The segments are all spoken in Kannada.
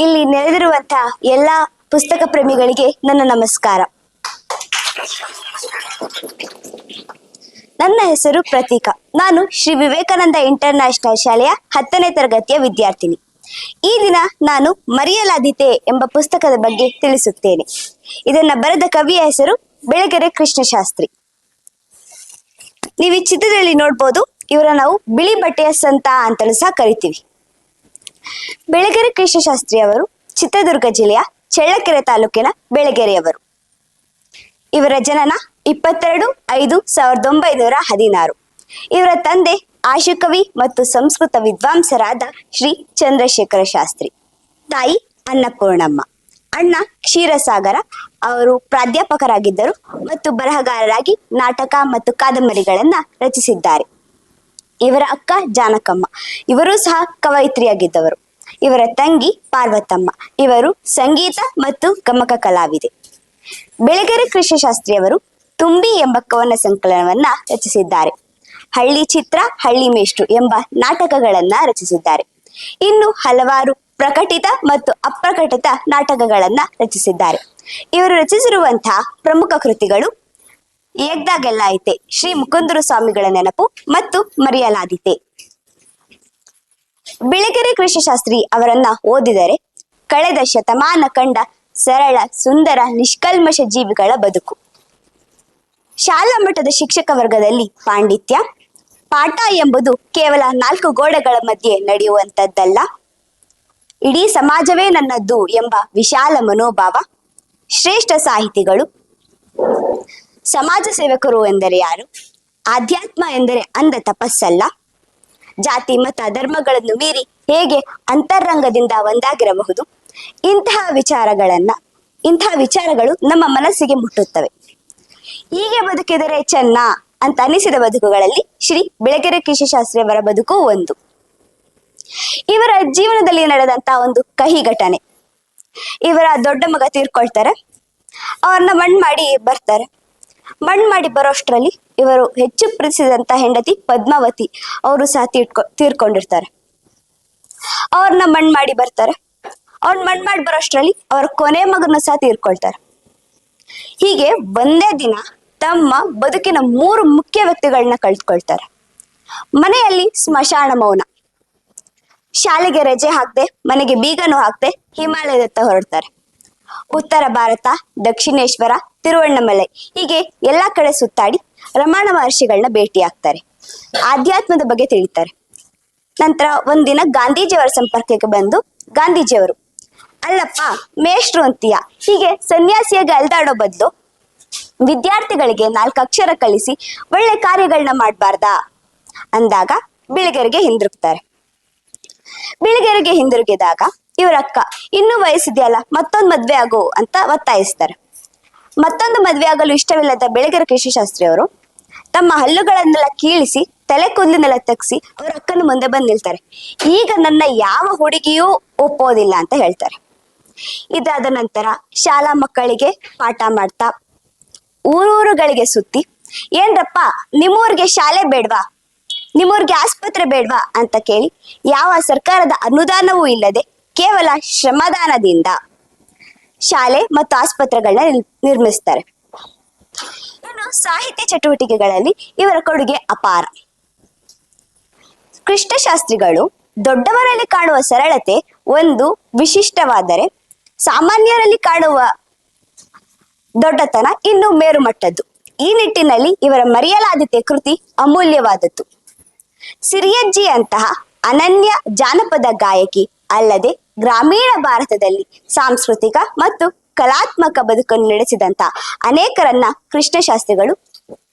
ಇಲ್ಲಿ ನೆರೆದಿರುವಂತಹ ಎಲ್ಲ ಪುಸ್ತಕ ಪ್ರೇಮಿಗಳಿಗೆ ನನ್ನ ನಮಸ್ಕಾರ. ನನ್ನ ಹೆಸರು ಪ್ರತೀಕ. ನಾನು ಶ್ರೀ ವಿವೇಕಾನಂದ ಇಂಟರ್ನ್ಯಾಷನಲ್ ಶಾಲೆಯ ಹತ್ತನೇ ತರಗತಿಯ ವಿದ್ಯಾರ್ಥಿನಿ. ಈ ದಿನ ನಾನು ಮರೆಯಲಾದಿತೆ ಎಂಬ ಪುಸ್ತಕದ ಬಗ್ಗೆ ತಿಳಿಸುತ್ತೇನೆ. ಇದನ್ನ ಬರೆದ ಕವಿಯ ಹೆಸರು ಬೆಳಗೆರೆ ಕೃಷ್ಣಶಾಸ್ತ್ರಿ. ನೀವು ಚಿತ್ರದಲ್ಲಿ ನೋಡ್ಬೋದು ಇವರ ನಾವು ಬಿಳಿ ಬಟ್ಟೆಯ ಸಂತ ಅಂತಲೂ ಸಹ ಕರಿತೀವಿ. ಬೆಳಗೆರೆ ಕೃಷ್ಣಶಾಸ್ತ್ರಿ ಅವರು, ಚಿತ್ರದುರ್ಗ ಜಿಲ್ಲೆಯ ಚಳ್ಳಕೆರೆ ತಾಲೂಕಿನ ಬೆಳಗೆರೆಯವರು. ಇವರ ಜನನ ಇಪ್ಪತ್ತೆರಡು ಐದು ಸಾವಿರದ ಒಂಬೈನೂರ ಹದಿನಾರು. ಇವರ ತಂದೆ ಆಶುಕವಿ ಮತ್ತು ಸಂಸ್ಕೃತ ವಿದ್ವಾಂಸರಾದ ಶ್ರೀ ಚಂದ್ರಶೇಖರ ಶಾಸ್ತ್ರಿ. ತಾಯಿ ಅನ್ನಪೂರ್ಣಮ್ಮ. ಅಣ್ಣ ಕ್ಷೀರಸಾಗರ. ಅವರು ಪ್ರಾಧ್ಯಾಪಕರಾಗಿದ್ದರು ಮತ್ತು ಬರಹಗಾರರಾಗಿ ನಾಟಕ ಮತ್ತು ಕಾದಂಬರಿಗಳನ್ನ ರಚಿಸಿದ್ದಾರೆ. ಇವರ ಅಕ್ಕ ಜಾನಕಮ್ಮ. ಇವರು ಸಹ ಕವಯಿತ್ರಿಯಾಗಿದ್ದವರು. ಇವರ ತಂಗಿ ಪಾರ್ವತಮ್ಮ. ಇವರು ಸಂಗೀತ ಮತ್ತು ಗಮಕ ಕಲಾವಿದೆ. ಬೆಳಗೆರೆ ಕೃಷಿ ಶಾಸ್ತ್ರಿಯವರು ತುಂಬಿ ಎಂಬ ಕವನ ಸಂಕಲನವನ್ನ ರಚಿಸಿದ್ದಾರೆ. ಹಳ್ಳಿ ಚಿತ್ರ, ಹಳ್ಳಿ ಮೇಷ್ಟು ಎಂಬ ನಾಟಕಗಳನ್ನ ರಚಿಸಿದ್ದಾರೆ. ಇನ್ನು ಹಲವಾರು ಪ್ರಕಟಿತ ಮತ್ತು ಅಪ್ರಕಟಿತ ನಾಟಕಗಳನ್ನ ರಚಿಸಿದ್ದಾರೆ. ಇವರು ರಚಿಸಿರುವಂತಹ ಪ್ರಮುಖ ಕೃತಿಗಳು ಏಗ್ದಾಗೆಲ್ಲ ಐತೆ, ಶ್ರೀ ಮುಕುಂದರು ಸ್ವಾಮಿಗಳ ನೆನಪು ಮತ್ತು ಮರೆಯಲಾದೀತೆ. ಬೆಳಗೆರೆ ಕೃಷಿಶಾಸ್ತ್ರಿ ಅವರನ್ನ ಓದಿದರೆ ಕಳೆದ ಶತಮಾನ ಕಂಡ ಸರಳ, ಸುಂದರ, ನಿಷ್ಕಲ್ಮಶ ಜೀವಿಗಳ ಬದುಕು. ಶಾಲಾ ಮಟ್ಟದ ಶಿಕ್ಷಕ ವರ್ಗದಲ್ಲಿ ಪಾಂಡಿತ್ಯ, ಪಾಠ ಎಂಬುದು ಕೇವಲ ನಾಲ್ಕು ಗೋಡೆಗಳ ಮಧ್ಯೆ ನಡೆಯುವಂತದ್ದಲ್ಲ ಇಡೀ ಸಮಾಜವೇ ನನ್ನದ್ದು ಎಂಬ ವಿಶಾಲ ಮನೋಭಾವ, ಶ್ರೇಷ್ಠ ಸಾಹಿತಿಗಳು, ಸಮಾಜ ಸೇವಕರು ಎಂದರೆ ಯಾರು? ಆಧ್ಯಾತ್ಮ ಎಂದರೆ ಅಂದ ತಪಸ್ಸಲ್ಲ. ಜಾತಿ ಮತ ಧರ್ಮಗಳನ್ನು ಮೀರಿ ಹೇಗೆ ಅಂತರಂಗದಿಂದ ಒಂದಾಗಿರಬಹುದು? ಇಂತಹ ವಿಚಾರಗಳನ್ನ, ಇಂತಹ ವಿಚಾರಗಳು ನಮ್ಮ ಮನಸ್ಸಿಗೆ ಮುಟ್ಟುತ್ತವೆ. ಹೀಗೆ ಬದುಕಿದರೆ ಚೆನ್ನ ಅಂತ ಅನಿಸಿದ ಬದುಕುಗಳಲ್ಲಿ ಶ್ರೀ ಬೆಳಗೆರೆ ಕೃಷಿಶಾಸ್ತ್ರಿ ಅವರ ಬದುಕು ಒಂದು. ಇವರ ಜೀವನದಲ್ಲಿ ನಡೆದಂತ ಒಂದು ಕಹಿ ಘಟನೆ. ಇವರ ದೊಡ್ಡ ಮಗ ತೀರ್ಕೊಳ್ತಾರೆ. ಅವ್ರನ್ನ ಮಣ್ಣು ಮಾಡಿ ಬರ್ತಾರೆ. ಮಣ್ಣು ಮಾಡಿ ಬರೋಷ್ಟರಲ್ಲಿ ಇವರು ಹೆಚ್ಚು ಪ್ರೀತಿಸಿದಂತ ಹೆಂಡತಿ ಪದ್ಮಾವತಿ. ಅವರು ಸಹ ತೀರ್ಕೊ, ತೀರ್ಕೊಂಡಿರ್ತಾರೆ. ಅವ್ರನ್ನ ಮಣ್ಣು ಮಾಡಿ ಬರ್ತಾರೆ. ಅವ್ರನ್ನ ಮಣ್ಣು ಮಾಡಿ ಬರೋಷ್ಟರಲ್ಲಿ ಅವ್ರ ಕೊನೆ ಮಗನ ಸಹ ತೀರ್ಕೊಳ್ತಾರೆ. ಹೀಗೆ ಒಂದೇ ದಿನ ತಮ್ಮ ಬದುಕಿನ ಮೂರು ಮುಖ್ಯ ವ್ಯಕ್ತಿಗಳನ್ನ ಕಳ್ಕೊಳ್ತಾರೆ. ಮನೆಯಲ್ಲಿ ಸ್ಮಶಾನ ಮೌನ. ಶಾಲೆಗೆ ರಜೆ ಹಾಕ್ದೆ, ಮನೆಗೆ ಬೀಗನು ಹಾಕ್ದೆ ಹಿಮಾಲಯದತ್ತ ಹೊರಡ್ತಾರೆ. ಉತ್ತರ ಭಾರತ, ದಕ್ಷಿಣೇಶ್ವರ, ತಿರುವಣ್ಣಮಲೈ ಹೀಗೆ ಎಲ್ಲಾ ಕಡೆ ಸುತ್ತಾಡಿ ರಮಣ ಮಹರ್ಷಿಗಳನ್ನ ಭೇಟಿ ಆಗ್ತಾರೆ ಆಧ್ಯಾತ್ಮದ ಬಗ್ಗೆ ತಿಳಿತಾರೆ. ನಂತರ ಒಂದಿನ ಗಾಂಧೀಜಿಯವರ ಸಂಪರ್ಕಕ್ಕೆ ಬಂದು ಗಾಂಧೀಜಿಯವರು, ಅಲ್ಲಪ್ಪ, ಮೇಷ್ಟ್ರು ಅಂತೀಯ? ಹೀಗೆ ಸನ್ಯಾಸಿಯಾಗಿ ಅಲ್ದಾಡೋ ಬದಲು ವಿದ್ಯಾರ್ಥಿಗಳಿಗೆ ನಾಲ್ಕು ಅಕ್ಷರ ಕಲಿಸಿ ಒಳ್ಳೆ ಕಾರ್ಯಗಳನ್ನ ಮಾಡಬಾರ್ದಾ? ಅಂದಾಗ ಬಿಳಿಗೆರೆಗೆ ಹಿಂದಿರುಗ್ತಾರೆ. ಬಿಳಿಗೆರೆಗೆ ಹಿಂದಿರುಗಿದಾಗ, ಇವರ ಅಕ್ಕ, ಇನ್ನೂ ವಯಸ್ಸಿದೆಯಲ್ಲ, ಮತ್ತೊಂದು ಮದ್ವೆ ಆಗು ಅಂತ ಒತ್ತಾಯಿಸ್ತಾರೆ. ಮತ್ತೊಂದು ಮದ್ವೆ ಆಗಲು ಇಷ್ಟವಿಲ್ಲದ ಬೆಳಗೆರೆ ಕೃಷಿಶಾಸ್ತ್ರಿ ಅವರು ತಮ್ಮ ಹಲ್ಲುಗಳನ್ನೆಲ್ಲ ಕೀಳಿಸಿ, ತಲೆ ಕೂದಲನ್ನೆಲ್ಲ ತಗ್ಸಿ ಅವ್ರ ಅಕ್ಕನ ಮುಂದೆ ಬಂದು ನಿಲ್ತಾರೆ. ಈಗ ನನ್ನ ಯಾವ ಹುಡುಗಿಯೂ ಒಪ್ಪೋದಿಲ್ಲ ಅಂತ ಹೇಳ್ತಾರೆ. ಇದಾದ ನಂತರ ಶಾಲಾ ಮಕ್ಕಳಿಗೆ ಪಾಠ ಮಾಡ್ತಾ, ಊರೂರುಗಳಿಗೆ ಸುತ್ತಿ, ಏನ್ರಪ್ಪ, ನಿಮ್ಮೂರ್ಗೆ ಶಾಲೆ ಬೇಡ್ವಾ? ನಿಮ್ಮೂರ್ಗೆ ಆಸ್ಪತ್ರೆ ಬೇಡ್ವಾ? ಅಂತ ಕೇಳಿ, ಯಾವ ಸರ್ಕಾರದ ಅನುದಾನವೂ ಇಲ್ಲದೆ ಕೇವಲ ಶ್ರಮದಾನದಿಂದ ಶಾಲೆ ಮತ್ತು ಆಸ್ಪತ್ರೆಗಳನ್ನ ನಿರ್- ನಿರ್ಮಿಸ್ತಾರೆ. ಇನ್ನು ಸಾಹಿತ್ಯ ಚಟುವಟಿಕೆಗಳಲ್ಲಿ ಇವರ ಕೊಡುಗೆ ಅಪಾರ. ಕೃಷ್ಣಶಾಸ್ತ್ರಿಗಳು ದೊಡ್ಡವರಲ್ಲಿ ಕಾಣುವ ಸರಳತೆ ಒಂದು ವಿಶಿಷ್ಟವಾದರೆ ಸಾಮಾನ್ಯರಲ್ಲಿ ಕಾಣುವ ದೊಡ್ಡತನ ಇನ್ನು ಮೇರುಮಟ್ಟದ್ದು. ಈ ನಿಟ್ಟಿನಲ್ಲಿ ಇವರ ಮರೆಯಲಾದಿತ್ಯ ಕೃತಿ ಅಮೂಲ್ಯವಾದದ್ದು. ಸಿರಿಯಜ್ಜಿ ಅಂತಹ ಅನನ್ಯ ಜಾನಪದ ಗಾಯಕಿ ಅಲ್ಲದೆ ಗ್ರಾಮೀಣ ಭಾರತದಲ್ಲಿ ಸಾಂಸ್ಕೃತಿಕ ಮತ್ತು ಕಲಾತ್ಮಕ ಬದುಕನ್ನು ನಡೆಸಿದಂತ ಅನೇಕರನ್ನ ಕೃಷ್ಣಶಾಸ್ತ್ರಿಗಳು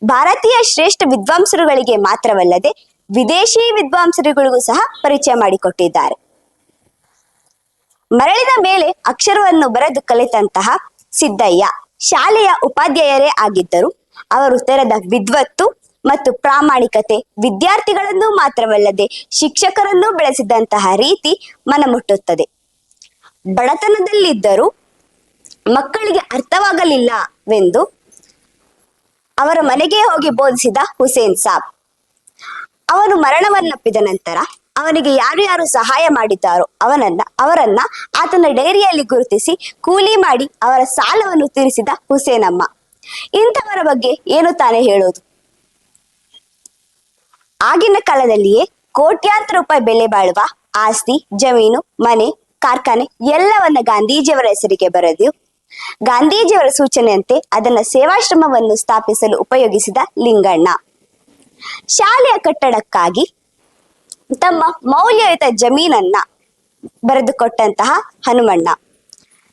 ಭಾರತೀಯ ಶ್ರೇಷ್ಠ ವಿದ್ವಾಂಸರುಗಳಿಗೆ ಮಾತ್ರವಲ್ಲದೆ ವಿದೇಶಿ ವಿದ್ವಾಂಸರುಗಳಿಗೂ ಸಹ ಪರಿಚಯ ಮಾಡಿಕೊಟ್ಟಿದ್ದಾರೆ. ಮರಳಿದ ಮೇಲೆ ಅಕ್ಷರವನ್ನು ಬರೆದು ಕಲಿತಂತಹ ಸಿದ್ದಯ್ಯ ಶಾಲೆಯ ಉಪಾಧ್ಯಾಯರೇ ಆಗಿದ್ದರು. ಅವರು ತೆರೆದ ವಿದ್ವತ್ತು ಮತ್ತು ಪ್ರಾಮಾಣಿಕತೆ ವಿದ್ಯಾರ್ಥಿಗಳನ್ನು ಮಾತ್ರವಲ್ಲದೆ ಶಿಕ್ಷಕರನ್ನು ಬೆಳೆಸಿದಂತಹ ರೀತಿ ಮನಮುಟ್ಟುತ್ತದೆ. ಬಡತನದಲ್ಲಿದ್ದರೂ ಮಕ್ಕಳಿಗೆ ಅರ್ಥವಾಗಲಿಲ್ಲವೆಂದು ಅವರ ಮನೆಗೆ ಹೋಗಿ ಬೋಧಿಸಿದ ಹುಸೇನ್ ಸಾಬ್. ಅವನು ಮರಣವನ್ನಪ್ಪಿದ ನಂತರ ಅವನಿಗೆ ಯಾರು ಯಾರು ಸಹಾಯ ಮಾಡಿದ್ದಾರೋ ಅವನನ್ನ, ಅವರನ್ನ ಆತನ ಡೈರಿಯಲ್ಲಿ ಗುರುತಿಸಿ ಕೂಲಿ ಮಾಡಿ ಅವರ ಸಾಲವನ್ನು ತೀರಿಸಿದ ಹುಸೇನಮ್ಮ. ಇಂಥವರ ಬಗ್ಗೆ ಏನು ತಾನೇ ಹೇಳೋದು? ಆಗಿನ ಕಾಲದಲ್ಲಿಯೇ ಕೋಟ್ಯಾಂತರ ರೂಪಾಯಿ ಬೆಲೆ ಬಾಳುವ ಆಸ್ತಿ, ಜಮೀನು, ಮನೆ, ಕಾರ್ಖಾನೆ ಎಲ್ಲವನ್ನ ಗಾಂಧೀಜಿಯವರ ಹೆಸರಿಗೆ ಬರೆದು ಗಾಂಧೀಜಿಯವರ ಸೂಚನೆಯಂತೆ ಅದನ್ನ ಸೇವಾಶ್ರಮವನ್ನು ಸ್ಥಾಪಿಸಲು ಉಪಯೋಗಿಸಿದ ಲಿಂಗಣ್ಣ. ಶಾಲೆಯ ಕಟ್ಟಡಕ್ಕಾಗಿ ತಮ್ಮ ಮೌಲ್ಯಯುತ ಜಮೀನನ್ನ ಬರೆದುಕೊಟ್ಟಂತಹ ಹನುಮಣ್ಣ.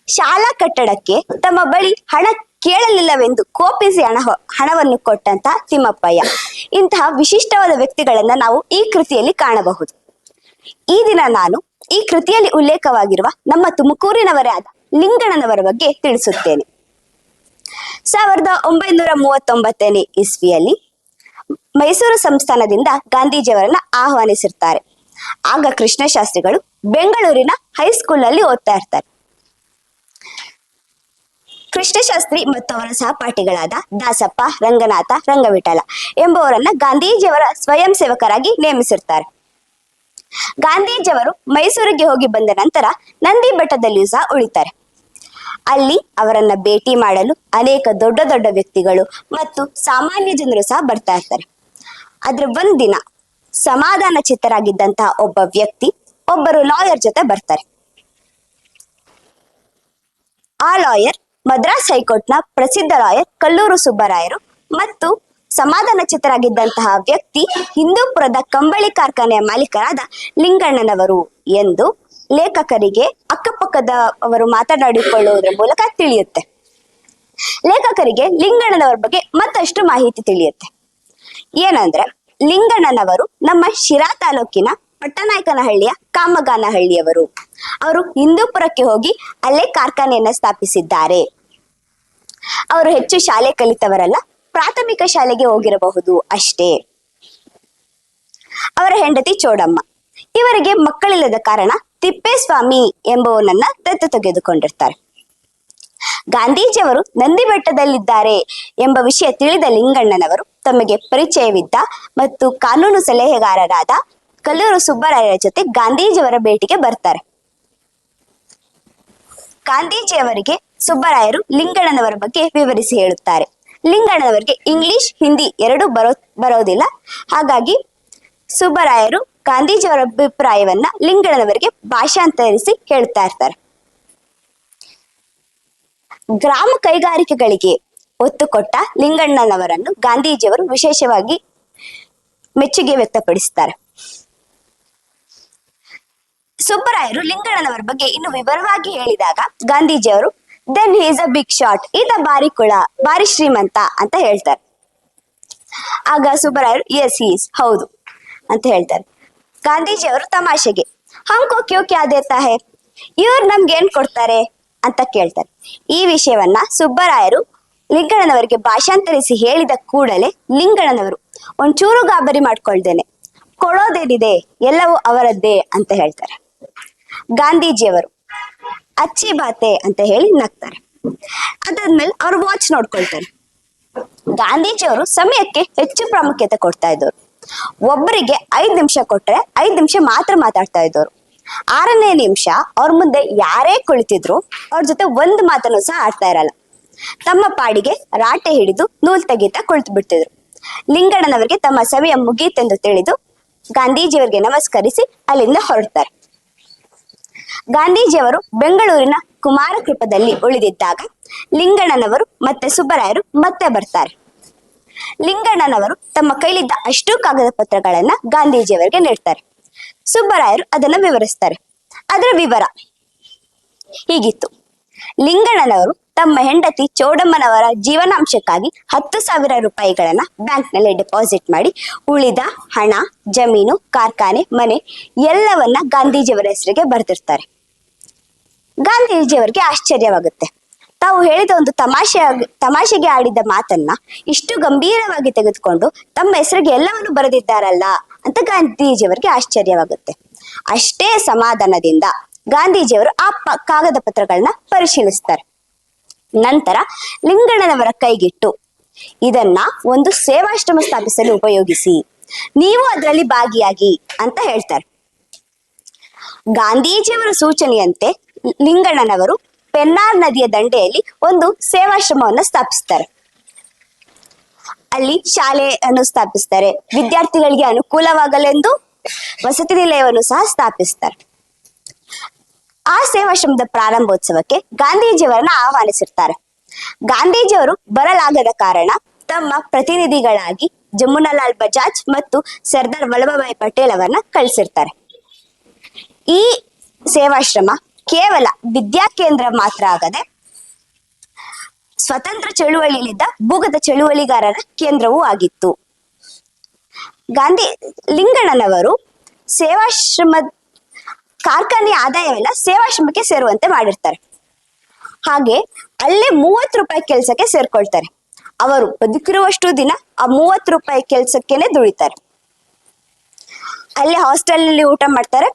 ಶಾಲಾ ಕಟ್ಟಡಕ್ಕೆ ತಮ್ಮ ಬಳಿ ಹಣ ಕೇಳಲಿಲ್ಲವೆಂದು ಕೋಪಿಸಿ ಹಣ ಹಣವನ್ನು ಕೊಟ್ಟಂತಹ ತಿಮ್ಮಪ್ಪಯ್ಯ. ಇಂತಹ ವಿಶಿಷ್ಟವಾದ ವ್ಯಕ್ತಿಗಳನ್ನ ನಾವು ಈ ಕೃತಿಯಲ್ಲಿ ಕಾಣಬಹುದು. ಈ ದಿನ ನಾನು ಈ ಕೃತಿಯಲ್ಲಿ ಉಲ್ಲೇಖವಾಗಿರುವ ನಮ್ಮ ತುಮಕೂರಿನವರೇ ಆದ ಲಿಂಗಣ್ಣನವರ ಬಗ್ಗೆ ತಿಳಿಸುತ್ತೇನೆ. ಸಾವಿರದ ಒಂಬೈನೂರ ಮೂವತ್ತೊಂಬತ್ತನೇ ಇಸ್ವಿಯಲ್ಲಿ ಮೈಸೂರು ಸಂಸ್ಥಾನದಿಂದ ಗಾಂಧೀಜಿಯವರನ್ನ ಆಹ್ವಾನಿಸಿರ್ತಾರೆ. ಆಗ ಕೃಷ್ಣಶಾಸ್ತ್ರಿಗಳು ಬೆಂಗಳೂರಿನ ಹೈಸ್ಕೂಲ್ನಲ್ಲಿ ಓದ್ತಾ ಇರ್ತಾರೆ. ಕೃಷ್ಣಶಾಸ್ತ್ರಿ ಮತ್ತು ಅವರ ಸಹಪಾಠಿಗಳಾದ ದಾಸಪ್ಪ, ರಂಗನಾಥ, ರಂಗವಿಠಲ ಎಂಬುವರನ್ನ ಗಾಂಧೀಜಿಯವರ ಸ್ವಯಂ ಸೇವಕರಾಗಿ ನೇಮಿಸಿರ್ತಾರೆ. ಗಾಂಧೀಜಿಯವರು ಮೈಸೂರಿಗೆ ಹೋಗಿ ಬಂದ ನಂತರ ನಂದಿ ಬೆಟ್ಟದಲ್ಲಿಯೂ ಸಹ ಉಳಿತಾರೆ. ಅಲ್ಲಿ ಅವರನ್ನ ಭೇಟಿ ಮಾಡಲು ಅನೇಕ ದೊಡ್ಡ ದೊಡ್ಡ ವ್ಯಕ್ತಿಗಳು ಮತ್ತು ಸಾಮಾನ್ಯ ಜನರು ಸಹ ಬರ್ತಾ ಇರ್ತಾರೆ. ಆದ್ರೆ ಒಂದಿನ ಸಮಾಧಾನ ಚಿತ್ತರಾಗಿದ್ದಂತಹ ಒಬ್ಬ ವ್ಯಕ್ತಿ, ಒಬ್ಬರು ಲಾಯರ್ ಜೊತೆ ಬರ್ತಾರೆ. ಆ ಲಾಯರ್ ಮದ್ರಾಸ್ ಹೈಕೋರ್ಟ್ನ ಪ್ರಸಿದ್ಧ ಲಾಯರ್ ಕಲ್ಲೂರು ಸುಬ್ಬರಾಯರು ಮತ್ತು ಸಮಾಧಾನ ಚಿತ್ತರಾಗಿದ್ದಂತಹ ವ್ಯಕ್ತಿ ಹಿಂದೂಪುರದ ಕಂಬಳಿ ಕಾರ್ಖಾನೆಯ ಮಾಲೀಕರಾದ ಲಿಂಗಣ್ಣನವರು ಎಂದು ಲೇಖಕರಿಗೆ ಅಕ್ಕಪಕ್ಕದ ಅವರು ಮಾತನಾಡಿಕೊಳ್ಳುವುದರ ಮೂಲಕ ತಿಳಿಯುತ್ತೆ. ಲೇಖಕರಿಗೆ ಲಿಂಗಣ್ಣನವರ ಬಗ್ಗೆ ಮತ್ತಷ್ಟು ಮಾಹಿತಿ ತಿಳಿಯುತ್ತೆ. ಏನಂದ್ರೆ, ಲಿಂಗಣ್ಣನವರು ನಮ್ಮ ಶಿರಾ ತಾಲೂಕಿನ ಪಟ್ಟನಾಯಕನಹಳ್ಳಿಯ ಕಾಮಗಾನಹಳ್ಳಿಯವರು. ಅವರು ಹಿಂದೂಪುರಕ್ಕೆ ಹೋಗಿ ಅಲ್ಲೇ ಕಾರ್ಖಾನೆಯನ್ನ ಸ್ಥಾಪಿಸಿದ್ದಾರೆ. ಅವರು ಹೆಚ್ಚು ಶಾಲೆ ಕಲಿತವರಲ್ಲ, ಪ್ರಾಥಮಿಕ ಶಾಲೆಗೆ ಹೋಗಿರಬಹುದು ಅಷ್ಟೇ. ಅವರ ಹೆಂಡತಿ ಚೋಡಮ್ಮ. ಇವರಿಗೆ ಮಕ್ಕಳಿಲ್ಲದ ಕಾರಣ ತಿಪ್ಪೇಸ್ವಾಮಿ ಎಂಬುವನನ್ನ ದತ್ತು ತೆಗೆದುಕೊಂಡಿರ್ತಾರೆ. ಗಾಂಧೀಜಿಯವರು ನಂದಿ ಬೆಟ್ಟದಲ್ಲಿದ್ದಾರೆ ಎಂಬ ವಿಷಯ ತಿಳಿದ ಲಿಂಗಣ್ಣನವರು ತಮಗೆ ಪರಿಚಯವಿದ್ದ ಮತ್ತು ಕಾನೂನು ಸಲಹೆಗಾರರಾದ ಕಲ್ಲೂರು ಸುಬ್ಬರಾಯರ ಜೊತೆ ಗಾಂಧೀಜಿಯವರ ಭೇಟಿಗೆ ಬರ್ತಾರೆ. ಗಾಂಧೀಜಿಯವರಿಗೆ ಸುಬ್ಬರಾಯರು ಲಿಂಗಣ್ಣನವರ ಬಗ್ಗೆ ವಿವರಿಸಿ ಹೇಳುತ್ತಾರೆ. ಲಿಂಗಣ್ಣನವರಿಗೆ ಇಂಗ್ಲಿಷ್, ಹಿಂದಿ ಎರಡೂ ಬರೋ, ಬರೋದಿಲ್ಲ. ಹಾಗಾಗಿ ಸುಬ್ಬರಾಯರು ಗಾಂಧೀಜಿಯವರ ಅಭಿಪ್ರಾಯವನ್ನ ಲಿಂಗಣ್ಣನವರಿಗೆ ಭಾಷಾಂತರಿಸಿ ಹೇಳ್ತಾ ಇರ್ತಾರೆ. ಗ್ರಾಮ ಕೈಗಾರಿಕೆಗಳಿಗೆ ಒತ್ತು ಕೊಟ್ಟ ಲಿಂಗಣ್ಣನವರನ್ನು ಗಾಂಧೀಜಿಯವರು ವಿಶೇಷವಾಗಿ ಮೆಚ್ಚುಗೆ ವ್ಯಕ್ತಪಡಿಸುತ್ತಾರೆ ಸುಬ್ಬರಾಯರು ಲಿಂಗಣ್ಣನವರ ಬಗ್ಗೆ ಇನ್ನು ವಿವರವಾಗಿ ಹೇಳಿದಾಗ ಗಾಂಧೀಜಿಯವರು then is a big shot ಈತ ಬಾರಿ ಕುಳ ಬಾರಿ ಶ್ರೀಮಂತ ಅಂತ ಹೇಳ್ತಾರೆ. ಆಗ ಸುಬ್ಬರಾಯರು ಎಸ್ ಈಸ್ ಹೌದು ಅಂತ ಹೇಳ್ತಾರೆ. ಗಾಂಧೀಜಿಯವರು ತಮಾಷೆಗೆ. ಹಂಕೋ ಕ್ಯೋ ಕ್ಯಾ ದೇತಾ ಇವ್ರು ನಮ್ಗೆ ಏನ್ ಕೊಡ್ತಾರೆ? ಅಂತ ಕೇಳ್ತಾರೆ. ಈ ವಿಷಯವನ್ನ ಸುಬ್ಬರಾಯರು ಲಿಂಗಣ್ಣನವರಿಗೆ ಭಾಷಾಂತರಿಸಿ ಹೇಳಿದ ಕೂಡಲೇ ಲಿಂಗಣ್ಣನವರು, ಒಂಚೂರು ಗಾಬರಿ ಮಾಡ್ಕೊಳ್ದೇನೆ ಕೊಡೋದೇನಿದೆ ಎಲ್ಲವೂ ಅವರದ್ದೇ ಅಂತ ಹೇಳ್ತಾರೆ. ಗಾಂಧೀಜಿಯವರು, ಅಚ್ಚಿ ಬಾತೆ ಅಂತ ಹೇಳಿ ನಗ್ತಾರೆ. ಅದಾದ್ಮೇಲೆ ಅವ್ರು ವಾಚ್ ನೋಡ್ಕೊಳ್ತಾರೆ. ಗಾಂಧೀಜಿಯವರು ಸಮಯಕ್ಕೆ ಹೆಚ್ಚು ಪ್ರಾಮುಖ್ಯತೆ ಕೊಡ್ತಾ ಇದ್ದವರು. ಒಬ್ಬರಿಗೆ ಐದ್ ನಿಮಿಷ ಕೊಟ್ರೆ ಐದ್ ನಿಮಿಷ ಮಾತ್ರ ಮಾತಾಡ್ತಾ ಇದ್ದವರು ಆರನೇ ನಿಮಿಷ ಅವ್ರ ಮುಂದೆ ಯಾರೇ ಕುಳಿತಿದ್ರು ಅವ್ರ ಜೊತೆ ಒಂದು ಮಾತನ್ನು ಸಹ ಆಡ್ತಾ ಇರಲ್ಲ. ತಮ್ಮ ಪಾಡಿಗೆ ರಾಟೆ ಹಿಡಿದು ನೂಲ್ ತೆಗೀತಾ ಕುಳಿತು ಬಿಡ್ತಿದ್ರು. ಲಿಂಗಣ್ಣನವರಿಗೆ ತಮ್ಮ ಸಮಯ ಮುಗೀತೆಂದು ತಿಳಿದು ಗಾಂಧೀಜಿಯವರಿಗೆ ನಮಸ್ಕರಿಸಿ ಅಲ್ಲಿಂದ ಹೊರಡ್ತಾರೆ. ಗಾಂಧೀಜಿಯವರು ಬೆಂಗಳೂರಿನ ಕುಮಾರಕೃಪದಲ್ಲಿ ಉಳಿದಿದ್ದಾಗ ಲಿಂಗಣ್ಣನವರು ಮತ್ತೆ ಸುಬ್ಬರಾಯರು ಮತ್ತೆ ಬರ್ತಾರೆ. ಲಿಂಗಣ್ಣನವರು ತಮ್ಮ ಕೈಲಿದ್ದ ಅಷ್ಟು ಕಾಗದ ಪತ್ರಗಳನ್ನ ಗಾಂಧೀಜಿಯವರಿಗೆ ನೀಡ್ತಾರೆ. ಸುಬ್ಬರಾಯರು ಅದನ್ನ ವಿವರಿಸ್ತಾರೆ. ಅದರ ವಿವರ ಹೀಗಿತ್ತು. ಲಿಂಗಣ್ಣನವರು ತಮ್ಮ ಹೆಂಡತಿ ಚೌಡಮ್ಮನವರ ಜೀವನಾಂಶಕ್ಕಾಗಿ ಹತ್ತು ಸಾವಿರ ರೂಪಾಯಿಗಳನ್ನ ಬ್ಯಾಂಕ್ನಲ್ಲಿ ಡೆಪಾಸಿಟ್ ಮಾಡಿ ಉಳಿದ ಹಣ, ಜಮೀನು, ಕಾರ್ಖಾನೆ, ಮನೆ ಎಲ್ಲವನ್ನ ಗಾಂಧೀಜಿಯವರ ಹೆಸರಿಗೆ ಬರೆದಿರ್ತಾರೆ. ಗಾಂಧೀಜಿಯವರಿಗೆ ಆಶ್ಚರ್ಯವಾಗುತ್ತೆ. ತಾವು ಹೇಳಿದ ಒಂದು ತಮಾಷೆ ತಮಾಷೆಗೆ ಆಡಿದ ಮಾತನ್ನ ಇಷ್ಟು ಗಂಭೀರವಾಗಿ ತೆಗೆದುಕೊಂಡು ತಮ್ಮ ಹೆಸರಿಗೆ ಎಲ್ಲವನ್ನು ಬರೆದಿದ್ದಾರಲ್ಲ ಅಂತ ಗಾಂಧೀಜಿಯವರಿಗೆ ಆಶ್ಚರ್ಯವಾಗುತ್ತೆ. ಅಷ್ಟೇ ಸಮಾಧಾನದಿಂದ ಗಾಂಧೀಜಿಯವರು ಆ ಪ- ಕಾಗದ ಪತ್ರಗಳನ್ನ ಪರಿಶೀಲಿಸ್ತಾರೆ. ನಂತರ ಲಿಂಗಣ್ಣನವರ ಕೈಗಿಟ್ಟು, ಇದನ್ನ ಒಂದು ಸೇವಾಶ್ರಮ ಸ್ಥಾಪಿಸಲು ಉಪಯೋಗಿಸಿ, ನೀವು ಅದರಲ್ಲಿ ಭಾಗಿಯಾಗಿ ಅಂತ ಹೇಳ್ತಾರೆ. ಗಾಂಧೀಜಿಯವರ ಸೂಚನೆಯಂತೆ ಲಿಂಗಣ್ಣನವರು ಪೆನ್ನಾರ್ ನದಿಯ ದಂಡೆಯಲ್ಲಿ ಒಂದು ಸೇವಾಶ್ರಮವನ್ನು ಸ್ಥಾಪಿಸ್ತಾರೆ. ಅಲ್ಲಿ ಶಾಲೆಯನ್ನು ಸ್ಥಾಪಿಸ್ತಾರೆ. ವಿದ್ಯಾರ್ಥಿಗಳಿಗೆ ಅನುಕೂಲವಾಗಲೆಂದು ವಸತಿ ನಿಲಯವನ್ನು ಸಹ ಸ್ಥಾಪಿಸ್ತಾರೆ. ಆ ಸೇವಾಶ್ರಮದ ಪ್ರಾರಂಭೋತ್ಸವಕ್ಕೆ ಗಾಂಧೀಜಿಯವರನ್ನ ಆಹ್ವಾನಿಸಿರ್ತಾರೆ. ಗಾಂಧೀಜಿಯವರು ಬರಲಾಗದ ಕಾರಣ ತಮ್ಮ ಪ್ರತಿನಿಧಿಗಳಾಗಿ ಜಮುನಾಲಾಲ್ ಬಜಾಜ್ ಮತ್ತು ಸರ್ದಾರ್ ವಲ್ಲಭಭಾಯಿ ಪಟೇಲ್ ಅವರನ್ನ ಕಳಿಸಿರ್ತಾರೆ. ಈ ಸೇವಾಶ್ರಮ ಕೇವಲ ವಿದ್ಯಾ ಕೇಂದ್ರ ಮಾತ್ರ ಆಗದೆ ಸ್ವತಂತ್ರ ಚಳುವಳಿಯಲ್ಲಿದ್ದ ಭೂಗತ ಚಳುವಳಿಗಾರರ ಕೇಂದ್ರವೂ ಆಗಿತ್ತು. ಗಾಂಧಿ ಲಿಂಗಣ್ಣನವರು ಸೇವಾಶ್ರಮ, ಕಾರ್ಖಾನೆ ಆದಾಯವೆಲ್ಲ ಸೇವಾಶ್ರಮಕ್ಕೆ ಸೇರುವಂತೆ ಮಾಡಿರ್ತಾರೆ. ಹಾಗೆ ಅಲ್ಲೇ ಮೂವತ್ತು ರೂಪಾಯಿ ಕೆಲಸಕ್ಕೆ ಸೇರ್ಕೊಳ್ತಾರೆ. ಅವರು ಬದುಕಿರುವಷ್ಟು ದಿನ ಆ ಮೂವತ್ತು ರೂಪಾಯಿ ಕೆಲಸಕ್ಕೇನೆ ದುಡಿತಾರೆ. ಅಲ್ಲಿ ಹಾಸ್ಟೆಲ್ನಲ್ಲಿ ಊಟ ಮಾಡ್ತಾರೆ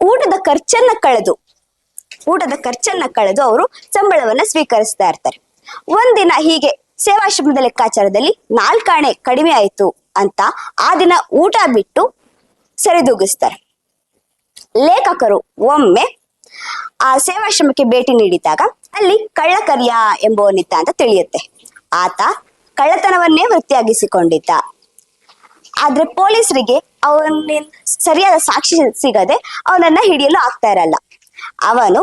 ಊಟದ ಖರ್ಚನ್ನ ಕಳೆದು, ಊಟದ ಖರ್ಚನ್ನ ಕಳೆದು ಅವರು ಸಂಬಳವನ್ನ ಸ್ವೀಕರಿಸ್ತಾ ಇರ್ತಾರೆ. ಒಂದಿನ ಹೀಗೆ ಸೇವಾಶ್ರಮದ ಲೆಕ್ಕಾಚಾರದಲ್ಲಿ ನಾಲ್ಕಾಣೆ ಕಡಿಮೆ ಆಯಿತು ಅಂತ ಆ ದಿನ ಊಟ ಬಿಟ್ಟು ಸರಿದೂಗಿಸ್ತಾರೆ. ಲೇಖಕರು ಒಮ್ಮೆ ಆ ಸೇವಾಶ್ರಮಕ್ಕೆ ಭೇಟಿ ನೀಡಿದಾಗ ಅಲ್ಲಿ ಕಳ್ಳಕರಿಯ ಎಂಬುವನಿದ್ದ ಅಂತ ತಿಳಿಯುತ್ತೆ. ಆತ ಕಳ್ಳತನವನ್ನೇ ವೃತ್ತಿಯಾಗಿಸಿಕೊಂಡಿದ್ದ. ಆದ್ರೆ ಪೊಲೀಸರಿಗೆ ಅವನ ಸರಿಯಾದ ಸಾಕ್ಷಿ ಸಿಗದೆ ಅವನನ್ನ ಹಿಡಿಯಲು ಆಗ್ತಾ ಇರಲ್ಲ. ಅವನು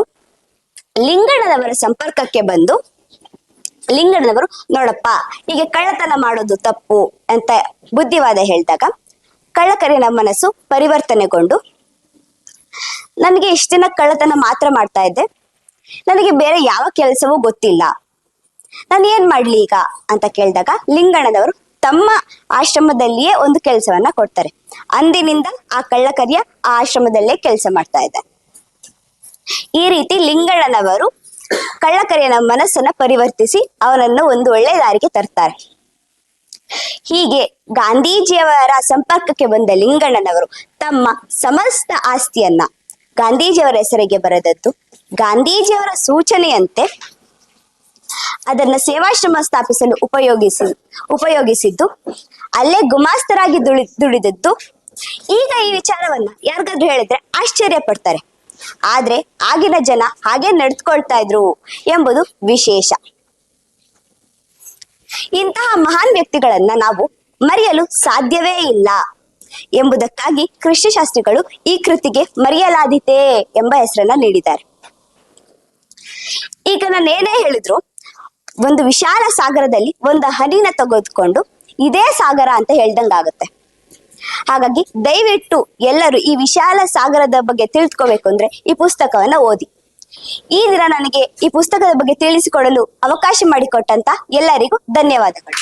ಲಿಂಗಣ್ಣನವರ ಸಂಪರ್ಕಕ್ಕೆ ಬಂದು, ಲಿಂಗಣ್ಣನವರು ನೋಡಪ್ಪ, ಹೀಗೆ ಕಳ್ಳತನ ಮಾಡೋದು ತಪ್ಪು ಅಂತ ಬುದ್ಧಿವಾದ ಹೇಳಿದಾಗ ಕಳ್ಳಕರಿನ ಮನಸ್ಸು ಪರಿವರ್ತನೆಗೊಂಡು, ನನಗೆ ಇಷ್ಟ ದಿನ ಕಳ್ಳತನ ಮಾತ್ರ ಮಾಡ್ತಾ ಇದ್ದೆ. ನನಗೆ ಬೇರೆ ಯಾವ ಕೆಲಸವೂ ಗೊತ್ತಿಲ್ಲ. ನಾನು ಏನ್ ಮಾಡ್ಲಿ ಈಗ? ಅಂತ ಕೇಳಿದಾಗ, ಲಿಂಗಣ್ಣನವರು ತಮ್ಮ ಆಶ್ರಮದಲ್ಲಿಯೇ ಒಂದು ಕೆಲಸವನ್ನ ಕೊಡ್ತಾರೆ. ಅಂದಿನಿಂದ ಆ ಕಳ್ಳಕರಿಯ ಆ ಆಶ್ರಮದಲ್ಲೇ ಕೆಲಸ ಮಾಡ್ತಾ ಇದ್ದಾರೆ ಈ ರೀತಿ ಲಿಂಗಣ್ಣನವರು ಕಳ್ಳಕರಿಯನ ಮನಸ್ಸನ್ನ ಪರಿವರ್ತಿಸಿ ಅವನನ್ನು ಒಂದು ಒಳ್ಳೆ ದಾರಿಗೆ ತರ್ತಾರೆ. ಹೀಗೆ ಗಾಂಧೀಜಿಯವರ ಸಂಪರ್ಕಕ್ಕೆ ಬಂದ ಲಿಂಗಣ್ಣನವರು ತಮ್ಮ ಸಮಸ್ತ ಆಸ್ತಿಯನ್ನ ಗಾಂಧೀಜಿಯವರ ಹೆಸರಿಗೆ ಬರೆದದ್ದು ಗಾಂಧೀಜಿಯವರ ಸೂಚನೆಯಂತೆ ಅದನ್ನ ಸೇವಾಶ್ರಮ ಸ್ಥಾಪಿಸಲು ಉಪಯೋಗಿಸಿ, ಉಪಯೋಗಿಸಿದ್ದು, ಅಲ್ಲೇ ಗುಮಾಸ್ತರಾಗಿ ದುಡಿ ದುಡಿದದ್ದು ಈಗ ಈ ವಿಚಾರವನ್ನ ಯಾರಿಗಾದ್ರೂ ಹೇಳಿದ್ರೆ ಆಶ್ಚರ್ಯ ಪಡ್ತಾರೆ. ಆದ್ರೆ ಆಗಿನ ಜನ ಹಾಗೆ ನಡೆದುಕೊಳ್ತಾ ಇದ್ರು ಎಂಬುದು ವಿಶೇಷ. ಇಂತಹ ಮಹಾನ್ ವ್ಯಕ್ತಿಗಳನ್ನ ನಾವು ಮರೆಯಲು ಸಾಧ್ಯವೇ ಇಲ್ಲ ಎಂಬುದಕ್ಕಾಗಿ ಕೃಷಿಶಾಸ್ತ್ರಿಗಳು ಈ ಕೃತಿಗೆ ಮರೆಯಲಾದೀತೆ ಎಂಬ ಹೆಸರನ್ನ ನೀಡಿದ್ದಾರೆ. ಈಗ ನಾನು ಏನೇ ಹೇಳಿದ್ರು ಒಂದು ವಿಶಾಲ ಸಾಗರದಲ್ಲಿ ಒಂದು ಹನಿನ ತೆಗೆದುಕೊಂಡು ಇದೇ ಸಾಗರ ಅಂತ ಹೇಳ್ದಂಗಾಗುತ್ತೆ. ಹಾಗಾಗಿ ದಯವಿಟ್ಟು ಎಲ್ಲರೂ ಈ ವಿಶಾಲ ಸಾಗರದ ಬಗ್ಗೆ ತಿಳಿದುಕೋಬೇಕು ಅಂದ್ರೆ ಈ ಪುಸ್ತಕವನ್ನ ಓದಿ. ಈ ದಿನ ನನಗೆ ಈ ಪುಸ್ತಕದ ಬಗ್ಗೆ ತಿಳಿಸಿಕೊಡಲು ಅವಕಾಶ ಮಾಡಿಕೊಟ್ಟಂತ ಎಲ್ಲರಿಗೂ ಧನ್ಯವಾದಗಳು.